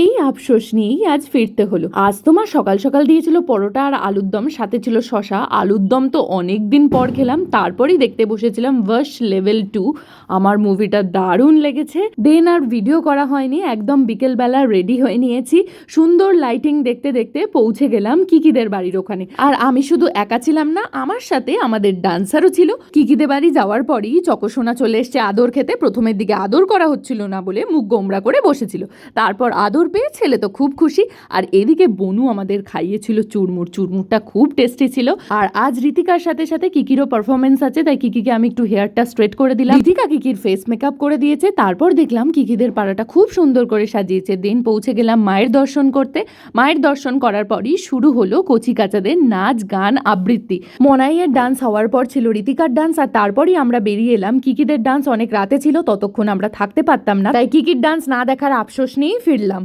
এই আফসোস নিয়েই আজ ফিরতে হলো। আজ তোমার সকাল সকাল দিয়েছিল পরোটা আর আলুর দম, সাথে ছিল শশা আলুর দম তো অনেক দিন পর খেলাম, তারপরেই দেখতে বসেছিলাম ওয়াশ লেভেল টু। আমার মুভিটা দারুণ লেগেছে। দেন আর ভিডিও করা হয়নি, একদম বিকেলবেলা রেডি হয়ে নিয়েছি। সুন্দর লাইটিং দেখতে দেখতে পৌঁছে গেলাম কিকিদের বাড়ির ওখানে। আর আমি শুধু একা ছিলাম না, আমার সাথে আমাদের ডান্সারও ছিল। কিকিদের বাড়ি যাওয়ার পরই চকসোনা চলে এসছে আদর খেতে। প্রথমের দিকে আদর করা হচ্ছিল না বলে মুখ গোমরা করে বসেছিল। তারপর আদর পেয়ে ছেলে তো খুব খুশি। আর এদিকে বনু আমাদের খাইয়েছিল চুরমুর। চুরমুরটা খুব টেস্টি ছিল। আর আজ ঋতিকার সাথে সাথে কিকিরও পারফরমেন্স আছে, তাই কিকিকে আমি একটু হেয়ারটা স্ট্রেট করে দিলাম। ঋতিকা কিকির ফেস মেকআপ করে দিয়েছে। তারপর দেখলাম কিকিদের পাড়াটা খুব সুন্দর করে সাজিয়েছে। দিন পৌঁছে গেলাম মায়ের দর্শন করতে। মায়ের দর্শন করার পরই শুরু হলো কচি কাচাদের নাচ, গান, আবৃত্তি। মনাইয়ের ডান্স হওয়ার পর ছিল ঋতিকার ডান্স আর তারপরই আমরা বেরিয়ে এলাম। কিকিদের ডান্স অনেক রাতে ছিল, ততক্ষণ আমরা থাকতে পারতাম না। তাই কিকির ডান্স না দেখার আফসোস নিয়েই ফিরলাম।